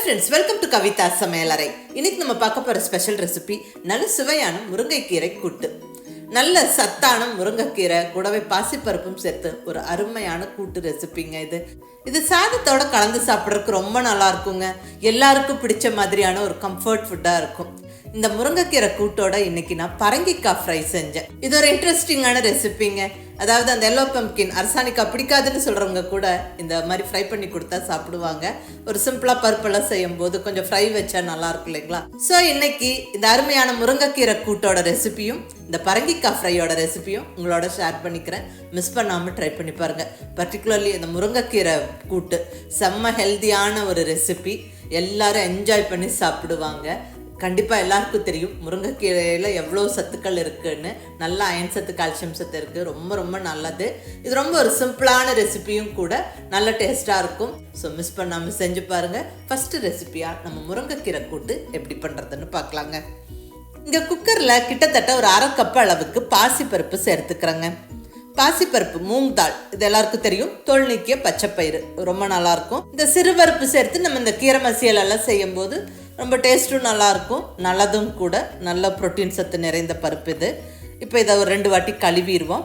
Friends welcome to Kavitha சமையலறை இன்னைக்கு நம்ம பார்க்க போகிற ஸ்பெஷல் ரெசிபி நல்ல சுவையான முருங்கைக்கீரை கூட்டு. நல்ல சத்தான முருங்கைக்கீரை கூடவே பாசிப்பருப்பும் சேர்த்து ஒரு அருமையான கூட்டு ரெசிபிங்க இது. இது சாதத்தோட கலந்து சாப்பிட்றதுக்கு ரொம்ப நல்லா இருக்குங்க. எல்லாருக்கும் பிடிச்ச மாதிரியான ஒரு கம்ஃபர்ட் ஃபுட்டாக இருக்கும். இந்த முருங்கைக்கீரை கூட்டோட இன்னைக்கு நான் பரங்கிக்காய் ஃப்ரை செஞ்சேன். இது ஒரு இன்ட்ரெஸ்டிங்கான ரெசிபிங்க அதாவது அந்த எல்லோ பம்கின் அரசாணிக்காய் பிடிக்காதுன்னு சொல்கிறவங்க கூட இந்த மாதிரி ஃப்ரை பண்ணி கொடுத்தா சாப்பிடுவாங்க. ஒரு சிம்பிளாக பருப்பெல்லாம் செய்யும் போது கொஞ்சம் ஃப்ரை வச்சா நல்லா இருக்கும் இல்லைங்களா? ஸோ இன்னைக்கு இந்த அருமையான முருங்கைக்கீரை கூட்டோட ரெசிபியும் இந்த பரங்கிக்காய் ஃப்ரையோட ரெசிபியும் உங்களோட ஷேர் பண்ணிக்கிறேன். மிஸ் பண்ணாமல் ட்ரை பண்ணி பாருங்கள் பர்டிகுலர்லி இந்த முருங்கைக்கீரை கூட்டு. செம்ம ஹெல்த்தியான ஒரு ரெசிபி எல்லாரும் என்ஜாய் பண்ணி சாப்பிடுவாங்க. கண்டிப்பாக எல்லாருக்கும் தெரியும். முருங்கைக்கீரையில் எவ்வளோ சத்துக்கள் இருக்குன்னு. நல்ல அயன் சத்து கால்சியம் சத்து இருக்குது ரொம்ப ரொம்ப நல்லது. இது ரொம்ப ஒரு சிம்பிளான ரெசிபியும் கூட நல்ல டேஸ்ட்டாக இருக்கும். ஸோ மிஸ் பண்ணாமல் செஞ்சு பாருங்கள் ஃபஸ்ட்டு ரெசிபியாக நம்ம முருங்கைக்கீரை கூட்டு எப்படி பண்ணுறதுன்னு பார்க்கலாங்க இங்கே குக்கரில் கிட்டத்தட்ட ஒரு அரை கப் அளவுக்கு பாசிப்பருப்பு சேர்த்துக்கிறேங்க. பாசிப்பருப்பு மூங் தால் இது எல்லாருக்கும் தெரியும். தோல் நீக்கிய பச்சைப்பயிறு. ரொம்ப நல்லாயிருக்கும் இந்த சிறுபருப்பு சேர்த்து நம்ம இந்த கீரை மசியல் எல்லாம் செய்யும்போது ரொம்ப டேஸ்ட்டும் நல்லாயிருக்கும். நல்லதும் கூட. நல்ல புரோட்டீன் சத்து நிறைந்த பருப்பு இது. இப்போ இதை ஒரு ரெண்டு வாட்டி கழுவிடுவோம்.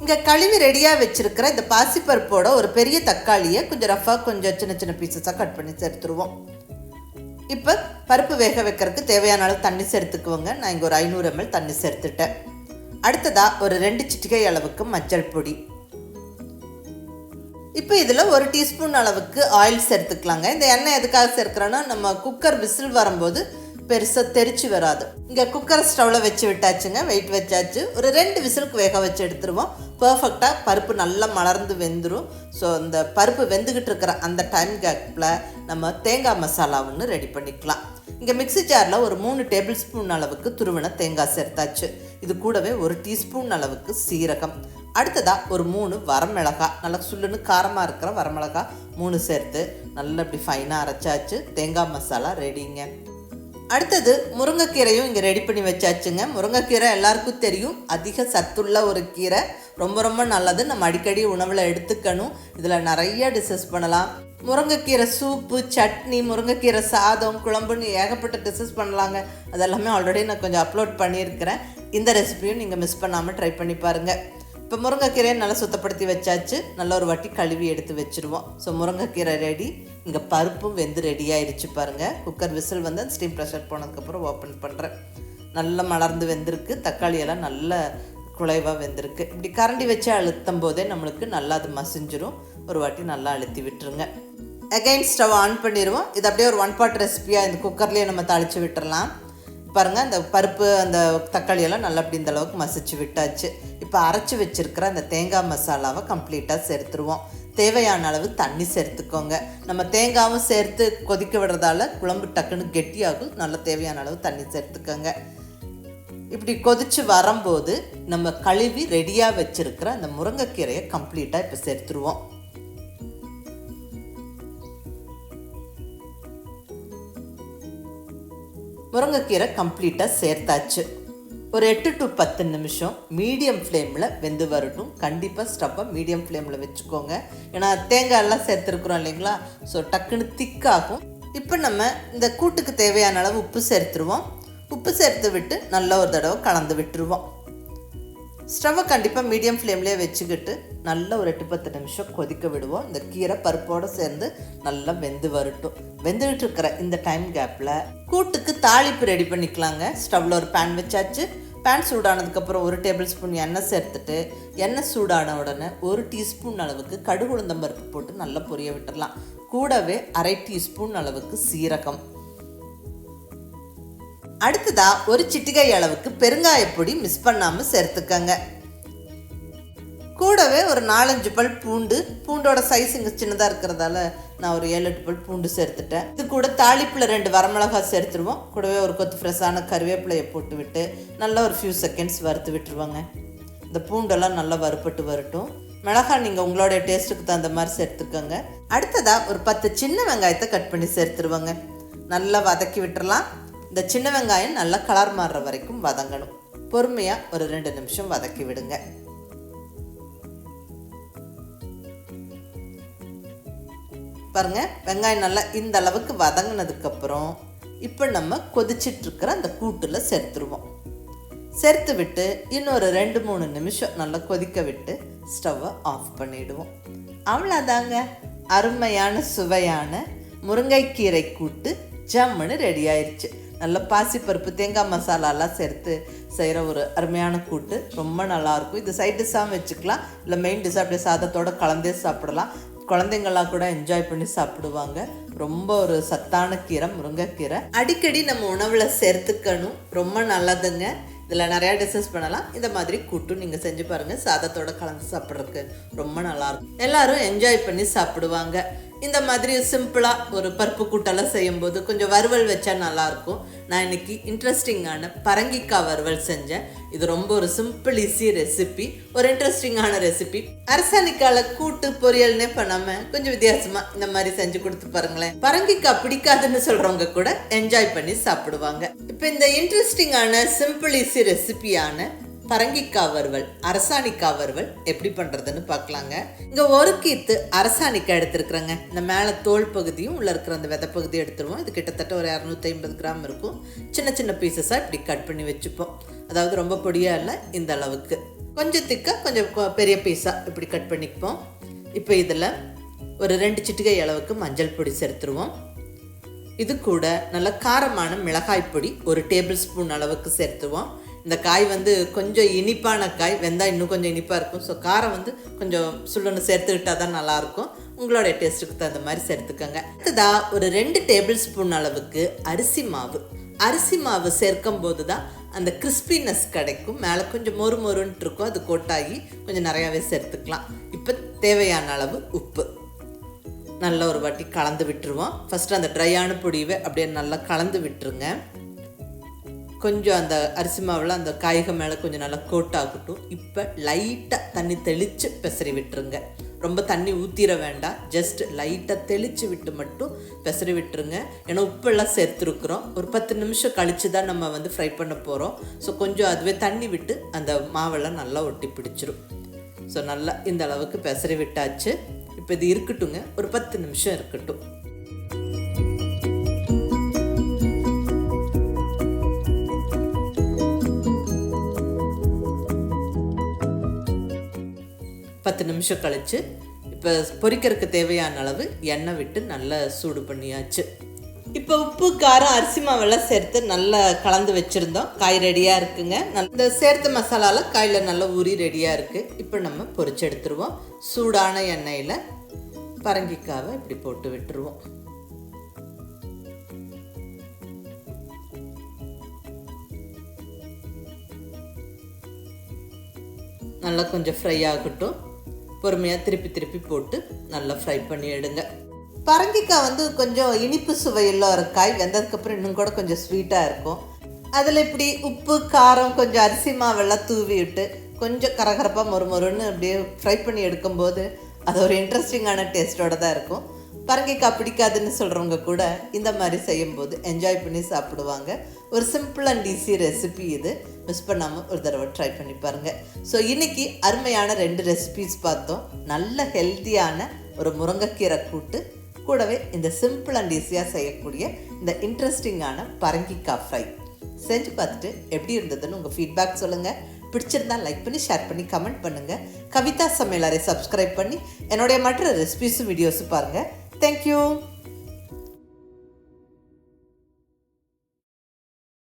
இங்கே கழுவி ரெடியாக வச்சுருக்கிற இந்த பாசிப்பருப்போட ஒரு பெரிய தக்காளியை கொஞ்சம் ரஃபாக கொஞ்சம் சின்ன சின்ன பீசஸாக கட் பண்ணி சேர்த்துருவோம். இப்போ பருப்பு வேக வைக்கிறதுக்கு தேவையான அளவு தண்ணி சேர்த்துக்குவோங்க. நான் இங்கே ஒரு ஐநூறு எம்எல் தண்ணி சேர்த்துட்டேன். அடுத்ததாக ஒரு ரெண்டு சிட்டிகை அளவுக்கு மஞ்சள் பொடி. இப்போ இதில் ஒரு டீஸ்பூன் அளவுக்கு ஆயில் சேர்த்துக்கலாங்க. இந்த எண்ணெய் எதுக்காக சேர்க்குறோன்னா நம்ம குக்கர் விசில் வரும்போது பெருசாக தெரிச்சு வராது. இங்கே குக்கர் ஸ்டவ்வில் வச்சு விட்டாச்சுங்க வெயிட் வச்சாச்சு. ஒரு ரெண்டு விசிலுக்கு வேக வச்சு எடுத்துருவோம். பர்ஃபெக்டாக பருப்பு நல்லா மலர்ந்து வெந்துடும் ஸோ இந்த பருப்பு வெந்துக்கிட்டு இருக்கிற அந்த டைம் கேப்பில் நம்ம தேங்காய் மசாலா ஒன்று ரெடி பண்ணிக்கலாம். இங்கே மிக்ஸி ஜாரில் ஒரு மூணு டேபிள் ஸ்பூன் அளவுக்கு துருவின தேங்காய் சேர்த்தாச்சு. இது கூடவே ஒரு டீஸ்பூன் அளவுக்கு சீரகம். அடுத்ததாக ஒரு மூணு வரமிளகா நல்லா சுள்ளுன்னு காரமாக இருக்கிற வரமிளகா மூணு சேர்த்து நல்லா இப்படி ஃபைனாக அரைச்சாச்சு. தேங்காய் மசாலா ரெடிங்க அடுத்தது முருங்கைக்கீரையும் இங்கே ரெடி பண்ணி வச்சாச்சுங்க. முருங்கைக்கீரை எல்லாருக்கும் தெரியும். அதிக சத்துள்ள ஒரு கீரை. ரொம்ப ரொம்ப நல்லது. நம்ம அடிக்கடி உணவில் எடுத்துக்கணும். இதில் நிறைய டிசஸ் பண்ணலாம். முருங்கைக்கீரை சூப்பு சட்னி முருங்கைக்கீரை சாதம் குழம்புன்னு ஏகப்பட்ட டிசஸ் பண்ணலாங்க. அதெல்லாமே ஆல்ரெடி நான் கொஞ்சம் அப்லோட் பண்ணியிருக்கிறேன். இந்த ரெசிபியும் நீங்கள் மிஸ் பண்ணாமல் ட்ரை பண்ணி பாருங்கள் இப்போ முருங்கைக்கீரையை நல்லா சுத்தப்படுத்தி வச்சாச்சு. நல்ல ஒரு வாட்டி கழுவி எடுத்து வச்சுருவோம். ஸோ முருங்கைக்கீரை ரெடி இங்கே பருப்பும் வெந்து ரெடி ஆயிடுச்சு பாருங்கள் குக்கர் விசில் வந்து ஸ்டீம் ப்ரெஷர் போனதுக்கப்புறம் ஓப்பன் பண்ணுறேன் நல்லா மலர்ந்து வெந்திருக்கு. தக்காளி எல்லாம் நல்ல குலைவாக வெந்திருக்கு. இப்படி கரண்டி வச்சு அழுத்தும் போதே நம்மளுக்கு நல்லா அது மசிஞ்சிரும். ஒரு வாட்டி நல்லா அழுத்தி விட்டுருங்க. அகைன் ஸ்டவ் ஆன் பண்ணிடுவோம் இது அப்படியே ஒரு ஒன் பாட் ரெசிபியாக இந்த குக்கர்லேயே நம்ம தாளித்து விட்டுறலாம். பாருங்கள் அந்த பருப்பு அந்த தக்காளி எல்லாம் நல்லா அப்படி இந்த அளவுக்கு மசிச்சு விட்டாச்சு. இப்போ அரைச்சி வச்சுருக்கிற அந்த தேங்காய் மசாலாவை கம்ப்ளீட்டாக சேர்த்துருவோம். தேவையான அளவு தண்ணி சேர்த்துக்கோங்க. நம்ம தேங்காவும் சேர்த்து கொதிக்க விடுறதால குழம்பு டக்குன்னு கெட்டியாகும். நல்ல தேவையான அளவு தண்ணி சேர்த்துக்கோங்க. இப்படி கொதிச்சு வரும்போது நம்ம கழுவி ரெடியாக வச்சுருக்கிற அந்த முருங்கைக்கீரையை கம்ப்ளீட்டாக இப்போ சேர்த்துருவோம். முருங்கைக்கீரை கம்ப்ளீட்டாக சேர்த்தாச்சு. ஒரு எட்டு டு பத்து நிமிஷம் மீடியம் ஃப்ளேமில் வெந்து வரட்டும். கண்டிப்பாக ஸ்டவ்வை மீடியம் ஃப்ளேமில் வச்சுக்கோங்க. ஏன்னா தேங்காயெல்லாம் சேர்த்துருக்குறோம் இல்லைங்களா? ஸோ டக்குன்னு திக்காகும் இப்போ நம்ம இந்த கூட்டுக்கு தேவையான அளவு உப்பு சேர்த்துருவோம். உப்பு சேர்த்து விட்டு நல்லா ஒரு தடவை கலந்து விட்டுருவோம். ஸ்டவ்வை கண்டிப்பாக மீடியம் ஃப்ளேம்லேயே வச்சுக்கிட்டு நல்லா ஒரு எட்டு பத்து நிமிஷம் கொதிக்க விடுவோம். இந்த கீரை பருப்போடு சேர்ந்து நல்லா வெந்து வரட்டும். வெந்துகிட்டு இருக்கிற இந்த டைம் கேப்பில் கூட்டுக்கு தாளிப்பு ரெடி பண்ணிக்கலாங்க. ஸ்டவ்வில் ஒரு பேன் வச்சாச்சு. பேன் சூடானதுக்கப்புறம் ஒரு டேபிள் ஸ்பூன் எண்ணெய் சேர்த்துட்டு எண்ணெய் சூடான உடனே ஒரு டீஸ்பூன் அளவுக்கு கடுகுளுந்தம் பருப்பு போட்டு நல்லா பொரிய விட்டுடலாம் கூடவே அரை டீஸ்பூன் அளவுக்கு சீரகம். அடுத்ததா ஒரு சிட்டிகை அளவுக்கு பெருங்காயப்பொடி மிஸ் பண்ணாமல் சேர்த்துக்கங்க. கூடவே ஒரு நாலஞ்சு பல் பூண்டு பூண்டோட சைஸ் இங்கே சின்னதாக இருக்கிறதால நான் ஒரு ஏழு எட்டு பல் பூண்டு சேர்த்துட்டேன். இது கூட தாளிப்பில் ரெண்டு வரமிளகாய் சேர்த்துருவோம். கூடவே ஒரு கொத்து ஃப்ரெஷ்ஷான கருவேப்பிலையை போட்டு விட்டு நல்லா ஒரு ஃபியூ செகண்ட்ஸ் வறுத்து விட்டுருவாங்க. இந்த பூண்டெல்லாம் நல்லா வறுப்பட்டு வரட்டும். மிளகாய் நீங்கள் உங்களோடைய டேஸ்ட்டுக்கு தகுந்த மாதிரி சேர்த்துக்கோங்க. அடுத்ததாக ஒரு பத்து சின்ன வெங்காயத்தை கட் பண்ணி சேர்த்துருவாங்க. நல்லா வதக்கி விட்டுறலாம். இந்த சின்ன வெங்காயம் நல்லா கலர் மாறுற வரைக்கும் வதங்கணும். பொறுமையாக ஒரு ரெண்டு நிமிஷம் வதக்கி விடுங்க. பாருங்க வெங்காயம் நல்லா இந்த அளவுக்கு வதங்கினதுக்கப்புறம் இப்போ நம்ம கொதிச்சிட்ருக்கிற அந்த கூட்டில் சேர்த்துருவோம். சேர்த்து விட்டு இன்னொரு ரெண்டு மூணு நிமிஷம் நல்லா கொதிக்க விட்டு ஸ்டவ்வை ஆஃப் பண்ணிடுவோம். அவ்வளோதாங்க அருமையான சுவையான முருங்கைக்கீரை கூட்டு ஜம்முன்னு ரெடி ஆயிடுச்சு நல்ல பாசிப்பருப்பு தேங்காய் மசாலாலாம் சேர்த்து செய்கிற ஒரு அருமையான கூட்டு. ரொம்ப நல்லாயிருக்கும். இது சைட் டிஷ்ஷாகவும் வச்சுக்கலாம். இல்லை மெயின் டிஷ் அப்படியே சாதத்தோட கலந்தே சாப்பிடலாம். குழந்தைங்களாம் கூட என்ஜாய் பண்ணி சாப்பிடுவாங்க. ரொம்ப ஒரு சத்தான கீரை முருங்கைக்கீரை. அடிக்கடி நம்ம உணவில் சேர்த்துக்கணும். ரொம்ப நல்லதுங்க. இதில் நிறையா டிஸ்கஸ் பண்ணலாம். இந்த மாதிரி கூட்டும் நீங்கள் செஞ்சு பாருங்கள் சாதத்தோட கலந்து சாப்பிட்றதுக்கு ரொம்ப நல்லாயிருக்கும். எல்லோரும் என்ஜாய் பண்ணி சாப்பிடுவாங்க. இந்த மாதிரி சிம்பிளாக ஒரு பருப்பு கூட்டெல்லாம் செய்யும்போது கொஞ்சம் வறுவல் வச்சா நல்லாயிருக்கும். நான் இன்னைக்கு இன்ட்ரெஸ்டிங்கான பரங்கிக்காய் வறுவல் செஞ்சேன். இது ரொம்ப ஒரு சிம்பிள் ஈஸி ரெசிபி ஒரு இன்ட்ரெஸ்டிங்கான ரெசிபி அரசாணிக்கால கூட்டு பொரியல்னே பண்ணாமல் கொஞ்சம் வித்தியாசமாக இந்த மாதிரி செஞ்சு கொடுத்து பாருங்களேன். பரங்கிக்காய் பிடிக்காதுன்னு சொல்கிறவங்க கூட என்ஜாய் பண்ணி சாப்பிடுவாங்க. இப்போ இந்த இன்ட்ரெஸ்டிங்கான சிம்பிள் ஈஸி ரெசிபியான பரங்கிக்காய் வறுவல் அரசாணிக்காய் வறுவல் எப்படி பண்ணுறதுன்னு பார்க்கலாங்க. இங்கே ஒரு கீத்து அரசாணிக்காய் எடுத்துருக்குறேங்க. இந்த மேலே தோல் பகுதியும் உள்ளே இருக்கிற அந்த விதை பகுதியும் எடுத்துருவோம். இது கிட்டத்தட்ட ஒரு இரநூத்தி ஐம்பது கிராம் இருக்கும். சின்ன சின்ன பீசஸாக இப்படி கட் பண்ணி வச்சுப்போம். அதாவது ரொம்ப பொடியாக இல்லை இந்த அளவுக்கு. கொஞ்சம் திக்காக கொஞ்சம் கொ- பெரிய பீஸாக இப்படி கட் பண்ணிப்போம் இப்போ இதில் ஒரு ரெண்டு சிட்டிகை அளவுக்கு மஞ்சள் பொடி சேர்த்துருவோம். இது கூட நல்ல காரமான மிளகாய் பொடி ஒரு டேபிள் ஸ்பூன் அளவுக்கு சேர்த்துவோம் இந்த காய் வந்து கொஞ்சம் இனிப்பான காய் வெந்தால் இன்னும் கொஞ்சம் இனிப்பாக இருக்கும். ஸோ காரம் வந்து கொஞ்சம் சுள்ளுன்னு சேர்த்துக்கிட்டால் தான் நல்லாயிருக்கும். உங்களோட டேஸ்ட்டுக்கு தகுந்த மாதிரி சேர்த்துக்கோங்க. அடுத்ததாக ஒரு ரெண்டு டேபிள் ஸ்பூன் அளவுக்கு அரிசி மாவு. அரிசி மாவு சேர்க்கும் போது தான் அந்த கிறிஸ்பினஸ் கிடைக்கும். மேலே கொஞ்சம் மொறு மொறுன்ட்டு இருக்கும். அது கோட்டாகி கொஞ்சம் நிறையாவே சேர்த்துக்கலாம். இப்போ தேவையான அளவு உப்பு. நல்ல ஒரு வாட்டி கலந்து விட்டுருவோம். ஃபஸ்ட்டு அந்த ட்ரையான பொடியை அப்படியே நல்லா கலந்து விட்டுருங்க. கொஞ்சம் அந்த அரிசி மாவில் அந்த காய்க மேலே கொஞ்சம் நல்லா கோட் ஆகட்டும். இப்போ லைட்டாக தண்ணி தெளித்து பெசரி விட்டுருங்க. ரொம்ப தண்ணி ஊற்றிட வேண்டாம். ஜஸ்ட் லைட்டாக தெளித்து விட்டு மட்டும் பெசரி விட்டுருங்க. ஏன்னா உப்பெல்லாம் சேர்த்துருக்குறோம். ஒரு பத்து நிமிஷம் கழித்து தான் நம்ம வந்து ஃப்ரை பண்ண போகிறோம் ஸோ கொஞ்சம் அதுவே தண்ணி விட்டு அந்த மாவெல்லாம் நல்லா ஒட்டி பிடிச்சிரும். ஸோ நல்லா இந்த அளவுக்கு பெசரி விட்டாச்சு. இப்போ இது இருக்கட்டுங்க. ஒரு பத்து நிமிஷம் இருக்கட்டும். பத்து நிமிஷம் கழித்து இப்போ பொரிக்கிறதுக்கு தேவையான அளவு எண்ணெய் விட்டு நல்லா சூடு பண்ணியாச்சு. இப்போ உப்பு காரம் அரிசி மாவெல்லாம் சேர்த்து நல்லா கலந்து வச்சுருந்தோம். காய் ரெடியாக இருக்குங்க. இந்த சேர்த்த மசாலாலாம் காயில் நல்லா ஊறி ரெடியாக இருக்குது இப்போ நம்ம பொரிச்சு எடுத்துருவோம். சூடான எண்ணெயில் பரங்கிக்காவை இப்படி போட்டு விட்டுருவோம். நல்லா கொஞ்சம் ஃப்ரை ஆகட்டும். பொறுமையாக திருப்பி திருப்பி போட்டு நல்லா ஃப்ரை பண்ணி எடுங்க. பரங்கிக்காய் வந்து கொஞ்சம் இனிப்பு சுவையில் ஒரு காய். வெந்ததுக்கப்புறம் இன்னும் கூட கொஞ்சம் ஸ்வீட்டாக இருக்கும். அதில் இப்படி உப்பு காரம் கொஞ்சம் அரிசி மாவெல்லாம் தூவி விட்டு கொஞ்சம் கரகரப்பாக மொறு மொறுன்னு அப்படியே ஃப்ரை பண்ணி எடுக்கும்போது அது ஒரு இன்ட்ரெஸ்டிங்கான டேஸ்ட்டோட தான் இருக்கும். பரங்கிக்காய் பிடிக்காதுன்னு சொல்கிறவங்க கூட இந்த மாதிரி செய்யும்போது என்ஜாய் பண்ணி சாப்பிடுவாங்க. ஒரு சிம்பிள் அண்ட் ஈஸி ரெசிபி இது. மிஸ் பண்ணாமல் ஒரு தடவை ட்ரை பண்ணி பாருங்கள் ஸோ இன்றைக்கி அருமையான ரெண்டு ரெசிபிஸ் பார்த்தோம். நல்ல ஹெல்த்தியான ஒரு முருங்கைக்கீரை கூட்டு கூடவே இந்த சிம்பிள் அண்ட் ஈஸியாக செய்யக்கூடிய இந்த இன்ட்ரெஸ்டிங்கான பரங்கிக்காய் ஃப்ரை செஞ்சு பார்த்துட்டு எப்படி இருந்ததுன்னு உங்கள் ஃபீட்பேக் சொல்லுங்கள் பிடிச்சிருந்தா லைக் பண்ணி ஷேர் பண்ணி கமெண்ட் பண்ணுங்கள் கவிதா சமையலரை சப்ஸ்கிரைப் பண்ணி என்னுடைய மற்ற ரெசிபிஸும் வீடியோஸும் பாருங்கள் தேங்க்யூ